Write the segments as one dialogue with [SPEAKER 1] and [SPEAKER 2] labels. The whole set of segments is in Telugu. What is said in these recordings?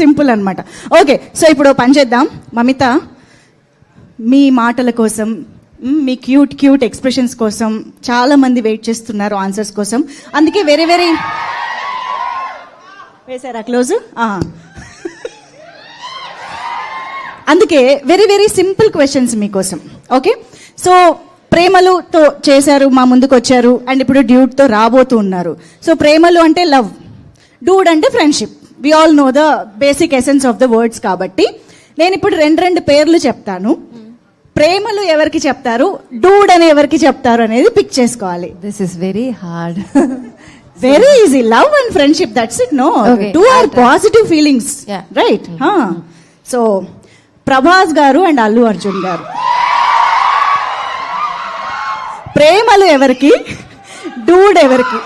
[SPEAKER 1] సింపుల్ అనమాట ఓకే సో ఇప్పుడు పని చేద్దాం. మమిత మీ మాటల కోసం మీ క్యూట్ క్యూట్ ఎక్స్ప్రెషన్స్ కోసం చాలా మంది వెయిట్ చేస్తున్నారు ఆన్సర్స్ కోసం. అందుకే వెరీ వెరీ వేసారా క్లోజ్ అందుకే వెరీ వెరీ సింపుల్ క్వశ్చన్స్ మీకోసం. ఓకే సో ప్రేమలుతో చేశారు మా ముందుకు వచ్చారు అండ్ ఇప్పుడు డ్యూట్తో రాబోతూ ఉన్నారు. సో ప్రేమలు అంటే లవ్ డూడ్ అంటే friendship we all know the basic essence of the words కాబట్టి. నేను ఇప్పుడు రెండు రెండు పేర్లు చెప్తాను. ప్రేమలు ఎవరికి చెప్తారు? డూడ్ అని ఎవరికి చెప్తారు అనేది పిక్ చేసుకోవాలి.
[SPEAKER 2] This is very hard.
[SPEAKER 1] Very easy love and
[SPEAKER 2] friendship
[SPEAKER 1] that's it
[SPEAKER 2] no two
[SPEAKER 1] are. Positive
[SPEAKER 2] feelings.
[SPEAKER 1] Right so Prabhas garu and Allu Arjun గారు ప్రేమలు ఎవరికి డూడ్ ఎవరికి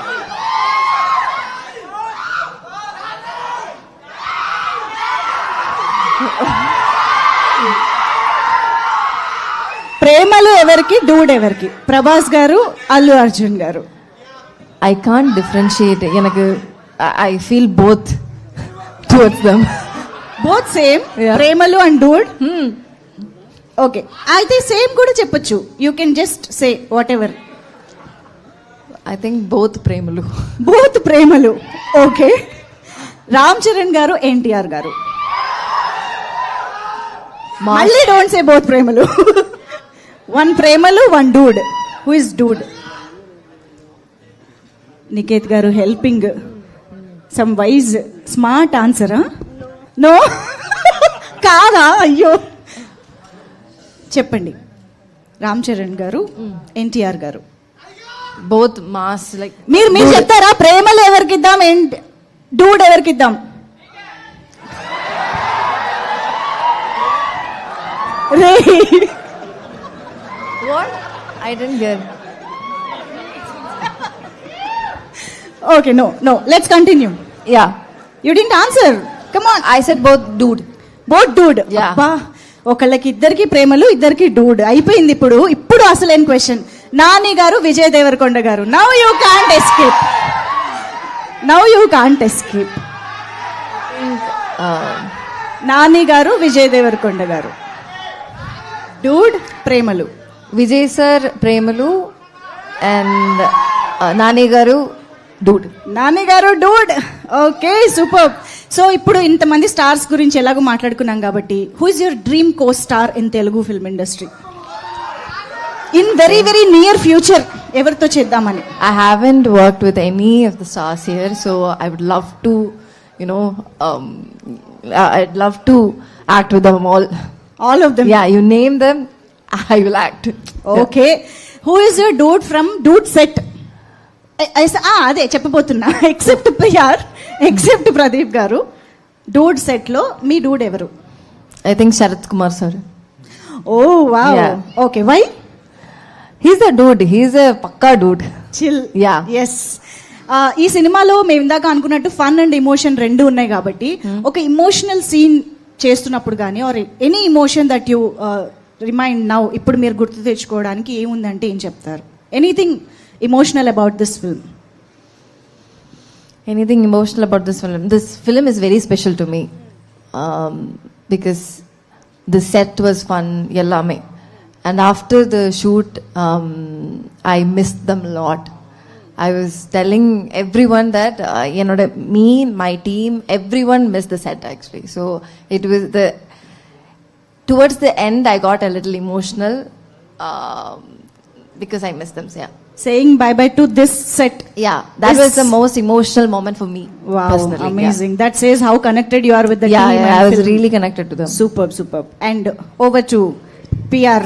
[SPEAKER 1] ప్రేమలు ఎవరికి? డూడ్ ఎవరికి? Prabhas garu Allu Arjun garu.
[SPEAKER 2] I can't differentiate ఎనకు I feel both towards them
[SPEAKER 1] both
[SPEAKER 2] same
[SPEAKER 1] Premalu and Dude? Okay అయితే సేమ్ కూడా చెప్పొచ్చు. You can just say whatever
[SPEAKER 2] I think both
[SPEAKER 1] Premalu. Both Premalu. Okay Ram Charan garu NTR
[SPEAKER 2] garu.
[SPEAKER 1] మళ్ళీ don't say both Premalu. One Premalu one Dude. Who is Dude? Niketh garu helping. Some wise smart ఆన్సరా no కాదా? అయ్యో. చెప్పండి. రామ్ చరణ్ గారు ఎన్టీఆర్ గారు.
[SPEAKER 2] Both mass like
[SPEAKER 1] మీరు మీరు చెప్తారా? ప్రేమలు ఎవరికి ఇద్దాం ఏంటి డూడ్ ఎవరికి ఇద్దాం రే
[SPEAKER 2] what? I didn't get.
[SPEAKER 1] Okay no no let's continue
[SPEAKER 2] Yeah.
[SPEAKER 1] You didn't answer come on
[SPEAKER 2] I said both dude.
[SPEAKER 1] Both Dude
[SPEAKER 2] Yeah.
[SPEAKER 1] అబ్బా ఒకళ్ళకి ఇద్దరికి ప్రేమలు ఇద్దరికి డూడ్ అయిపోయింది ఇప్పుడు. ఇప్పుడు అసలేం question Nani garu Vijay Devarakonda garu. Now you can't escape now you can't
[SPEAKER 2] escape
[SPEAKER 1] Nani garu Vijay Devarakonda garu. Dude Premalu.
[SPEAKER 2] Vijay sir Premalu and Nani garu Dude.
[SPEAKER 1] Nani గారు డూడ్. Okay super. సో ఇప్పుడు ఇంతమంది స్టార్స్ గురించి ఎలాగో మాట్లాడుకున్నాం కాబట్టి who is your dream co star in Telugu film industry in very very near future ఎవరితో చేద్దామని?
[SPEAKER 2] With any of the stars here, so I would love to, you know, um, I- I'd love to act with them all.
[SPEAKER 1] All of them
[SPEAKER 2] Yeah, you name them, I will act.
[SPEAKER 1] Okay who is your dude from Dude set అదే చెప్పబోతున్నా except PR except Pradeep garu Dude సెట్లో మీ డూడ్ ఎవరు
[SPEAKER 2] I think Sharath Kumar sir.
[SPEAKER 1] Oh
[SPEAKER 2] Yeah.
[SPEAKER 1] Okay why
[SPEAKER 2] He's a dude. He's a pakka dude.
[SPEAKER 1] Chill
[SPEAKER 2] Yeah.
[SPEAKER 1] Yes ఈ సినిమాలో మేము ఇందాక అనుకున్నట్టు ఫన్ అండ్ ఇమోషన్ రెండు ఉన్నాయి కాబట్టి ఒక ఇమోషనల్ సీన్ చేస్తున్నప్పుడు కానీ are any emotion that you remind now ఇప్పుడు మీరు గుర్తు తెచ్చుకోవడానికి ఏముందంటే ఏం చెప్తారు anything emotional about this film
[SPEAKER 2] Anything emotional about this film? This film is very special to me um, because the set was fun, yellame. And after the shoot, um, I missed them a lot. I was telling everyone that, uh, you know, that me, my team, everyone missed the set actually. towards the end, I got a little emotional um, because I missed them. So yeah.
[SPEAKER 1] Saying bye bye to this set.
[SPEAKER 2] Yeah, that
[SPEAKER 1] this
[SPEAKER 2] was the most emotional moment for me.
[SPEAKER 1] Wow,
[SPEAKER 2] amazing. Yeah.
[SPEAKER 1] That says how connected you are with the
[SPEAKER 2] yeah, team. Yeah, I was film. really connected to them.
[SPEAKER 1] Superb, superb. And over to PR